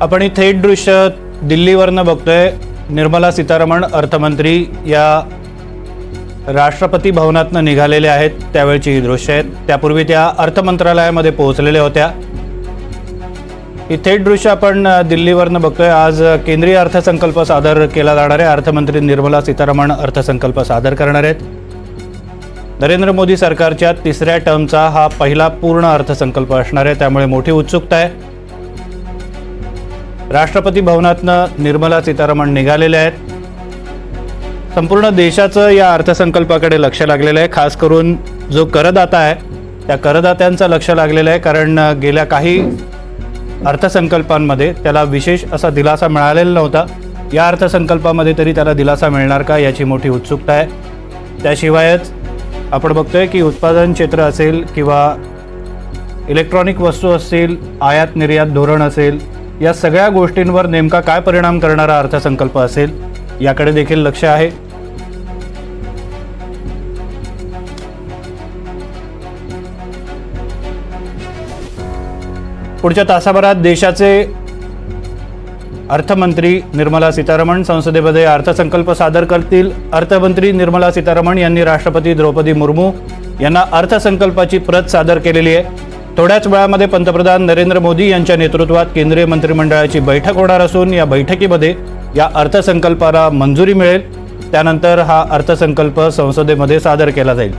आपण ही थेट दृश्य दिल्लीवरनं बघतोय. निर्मला सीतारामन अर्थमंत्री या राष्ट्रपती भवनातनं निघालेले आहेत. त्यावेळची ही दृश्य आहेत. त्यापूर्वी त्या अर्थ मंत्रालयामध्ये पोहोचलेल्या होत्या. ही थेट दृश्य आपण दिल्लीवरनं बघतोय. आज केंद्रीय अर्थसंकल्प सादर केला जाणार आहे. अर्थमंत्री निर्मला सीतारामन अर्थसंकल्प सादर करणार आहेत. नरेंद्र मोदी सरकारच्या तिसऱ्या टर्मचा हा पहिला पूर्ण अर्थसंकल्प असणार आहे. त्यामुळे मोठी उत्सुकता आहे. राष्ट्रपती भवनातनं निर्मला सीतारमण निघालेल्या आहेत. संपूर्ण देशाचं या अर्थसंकल्पाकडे लक्ष लागलेलं आहे. खास करून जो करदाता आहे त्या करदात्यांचं लक्ष लागलेलं आहे. कारण गेल्या काही अर्थसंकल्पांमध्ये त्याला विशेष असा दिलासा मिळालेला नव्हता. या अर्थसंकल्पामध्ये तरी त्याला दिलासा मिळणार का याची मोठी उत्सुकता आहे. त्याशिवायच आपण बघतोय की उत्पादन क्षेत्र असेल किंवा इलेक्ट्रॉनिक वस्तू असतील आयात निर्यात धोरण असेल या सगळ्या गोष्टींवर नेमका काय परिणाम करणारा अर्थसंकल्प असेल याकडे देखील लक्ष आहे. पुढच्या तासाभरात देशाचे अर्थमंत्री निर्मला सीतारमण संसदेमध्ये अर्थसंकल्प सादर करतील. अर्थमंत्री निर्मला सीतारमण यांनी राष्ट्रपती द्रौपदी मुर्मू यांना अर्थसंकल्पाची प्रत सादर केलेली आहे. थोड्याच वेळामध्ये पंतप्रधान नरेंद्र मोदी यांच्या नेतृत्वात केंद्रीय मंत्रिमंडळाची बैठक होणार असून या बैठकीमध्ये या अर्थसंकल्पाला मंजुरी मिळेल. त्यानंतर हा अर्थसंकल्प संसदेमध्ये सादर केला जाईल.